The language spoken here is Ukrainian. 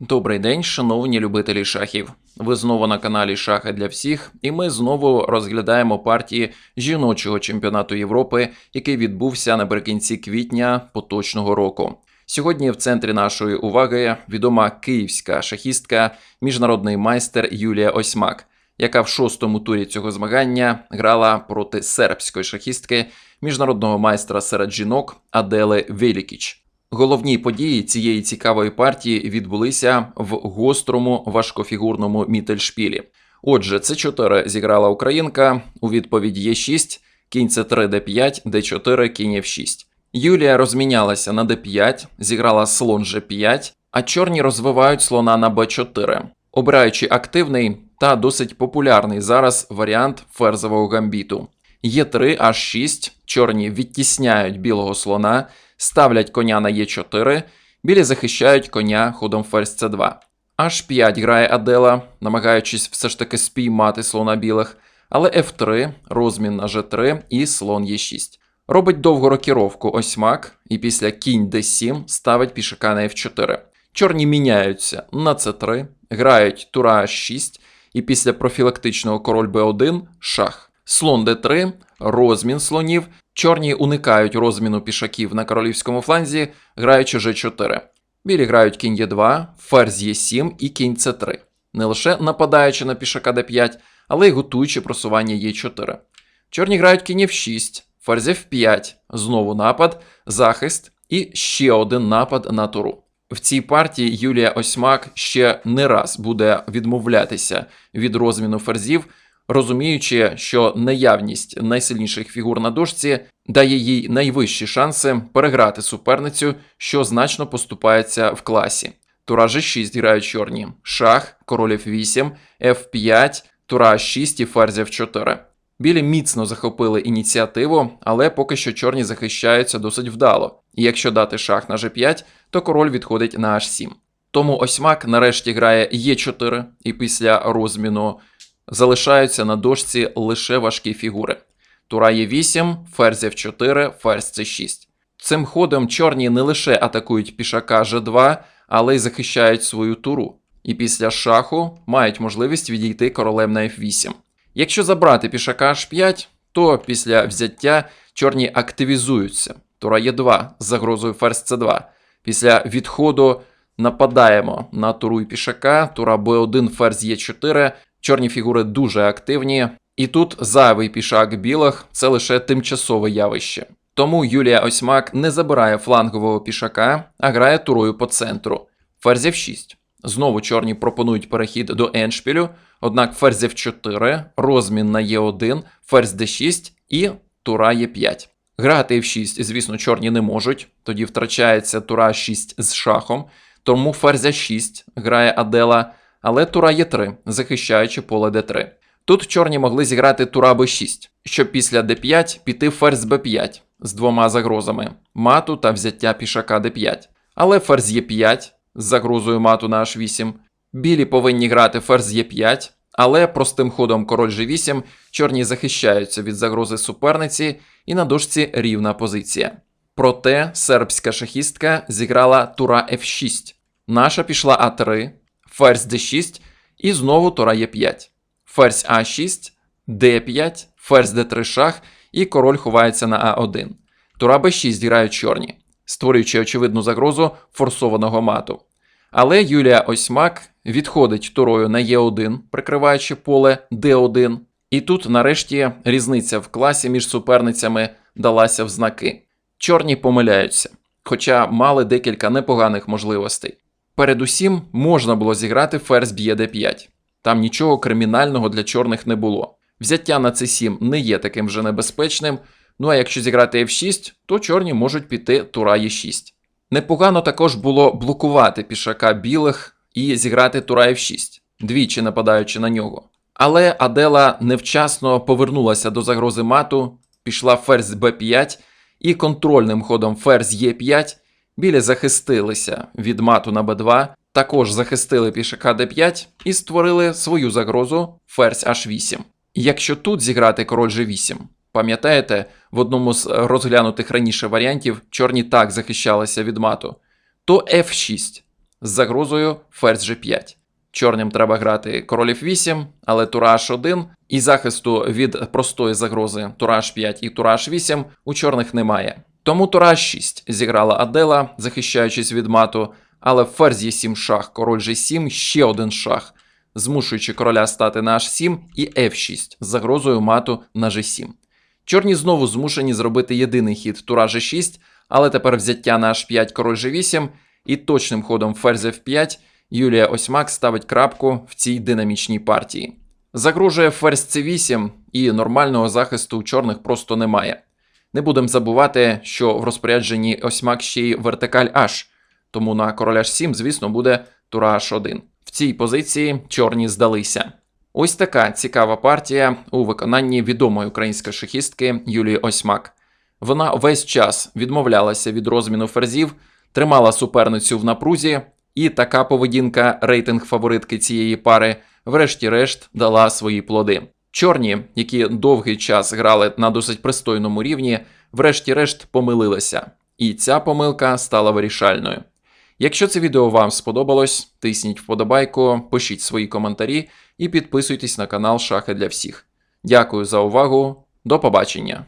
Добрий день, шановні любителі шахів. Ви знову на каналі Шахи для всіх, і ми знову розглядаємо партії жіночого чемпіонату Європи, який відбувся наприкінці квітня поточного року. Сьогодні в центрі нашої уваги відома київська шахістка, міжнародний майстер Юлія Осьмак, яка в шостому турі цього змагання грала проти сербської шахістки, міжнародного майстра серед жінок Адели Велікіч. Головні події цієї цікавої партії відбулися в гострому важкофігурному мітельшпілі. Отже, це 4 зіграла українка. У відповідь є 6 кінь c 3 d5, d4, кінь f6. Юлія розмінялася на d5, зіграла слон g5, а чорні розвивають слона на b4, обираючи активний та досить популярний зараз варіант ферзового гамбіту. Є3, H6, чорні відтісняють білого слона, ставлять коня на Е4, білі захищають коня ходом ферзь С2. H5 грає Адела, намагаючись все ж таки спіймати слона білих, але F3, розмін на G3 і слон Е6. Робить довгу рокіровку осьмак, і після кінь D7 ставить пішака на F4. Чорні міняються на C3, грають тура H6, і після профілактичного король B1 шах. Слон d3, розмін слонів. Чорні уникають розміну пішаків на королівському фланзі, граючи g4. Білі грають кінь e2, ферзь e7 і кінь c3. Не лише нападаючи на пішака d5, але й готуючи просування e4. Чорні грають кінь f6, ферзь f5, знову напад, захист і ще один напад на туру. В цій партії Юлія Осьмак ще не раз буде відмовлятися від розміну ферзів розуміючи, що наявність найсильніших фігур на дошці дає їй найвищі шанси переграти суперницю, що значно поступається в класі. Тура G6 грають чорні, шах, король F8, F5, тура H6 і ферзь F4. Білі міцно захопили ініціативу, але поки що чорні захищаються досить вдало. І якщо дати шах на G5, то король відходить на H7. Тому осьмак нарешті грає Е4, і після розміну залишаються на дошці лише важкі фігури. Тура є 8, ферзь F4, ферзь C6. Цим ходом чорні не лише атакують пішака G2, але й захищають свою туру. І після шаху мають можливість відійти королем на F8. Якщо забрати пішака H5, то після взяття чорні активізуються. Тура Е2 з загрозою ферзь C2. Після відходу нападаємо на туру і пішака, тура Б1, ферзь Е4, Чорні фігури дуже активні, і тут зайвий пішак білих це лише тимчасове явище. Тому Юлія Осьмак не забирає флангового пішака, а грає турою по центру. Ферзь F6. Знову чорні пропонують перехід до еншпілю, однак ферзь F4, розмін на Е1, ферзь d6 і тура Е5. Грати F6, звісно, чорні не можуть, тоді втрачається тура 6 з шахом, тому ферзь 6 грає Адела але тура Е3, захищаючи поле Д3. Тут чорні могли зіграти тура Б6, щоб після Д5 піти ферзь Б5 з двома загрозами мату та взяття пішака Д5. Але ферзь Е5 з загрозою мату на H8. Білі повинні грати ферзь Е5, але простим ходом король G8 чорні захищаються від загрози суперниці і на дошці рівна позиція. Проте сербська шахістка зіграла тура F6. Наша пішла А3, ферзь d6 і знову тура Е5. Ферзь А6, Д5, ферзь Д3 шах, і король ховається на А1. Тура Б6 грають чорні, створюючи очевидну загрозу форсованого мату. Але Юлія Осьмак відходить турою на Е1, прикриваючи поле Д1. І тут, нарешті, різниця в класі між суперницями далася в знаки. Чорні помиляються, хоча мали декілька непоганих можливостей. Передусім можна було зіграти ферзь б'є d5. Там нічого кримінального для чорних не було. Взяття на c7 не є таким вже небезпечним. Ну а якщо зіграти f6, то чорні можуть піти тура e6. Непогано також було блокувати пішака білих і зіграти тура f6, двічі нападаючи на нього. Але Адела невчасно повернулася до загрози мату, пішла ферзь b5 і контрольним ходом ферзь e5 Білі захистилися від мату на Б2, також захистили пішака d5 і створили свою загрозу ферзь H8. Якщо тут зіграти король G8, пам'ятаєте, в одному з розглянутих раніше варіантів чорні так захищалися від мату, то F6. з загрозою ферзь G5. Чорним треба грати король F8, але тура H1 і захисту від простої загрози тура H5 і тура H8 у чорних немає. Тому тура H6 зіграла Адела, захищаючись від мату, але ферзь Е7 шах, король G7, ще один шах, змушуючи короля стати на H7 і F6 з загрозою мату на G7. Чорні знову змушені зробити єдиний хід тура G6, але тепер взяття на H5 король G8 і точним ходом ферзь F5 Юлія Осьмак ставить крапку в цій динамічній партії. Загрожує ферзь C8 і нормального захисту у чорних просто немає. Не будемо забувати, що в розпорядженні Осьмак ще й вертикаль H, тому на короля H7, звісно, буде тура H1. В цій позиції чорні здалися. Ось така цікава партія у виконанні відомої української шахістки Юлії Осьмак. Вона весь час відмовлялася від розміну ферзів, тримала суперницю в напрузі, і така поведінка рейтинг фаворитки цієї пари, врешті-решт, дала свої плоди. Чорні, які довгий час грали на досить пристойному рівні, врешті-решт помилилися, і ця помилка стала вирішальною. Якщо це відео вам сподобалось, тисніть вподобайку, пишіть свої коментарі і підписуйтесь на канал Шахи для всіх. Дякую за увагу, до побачення!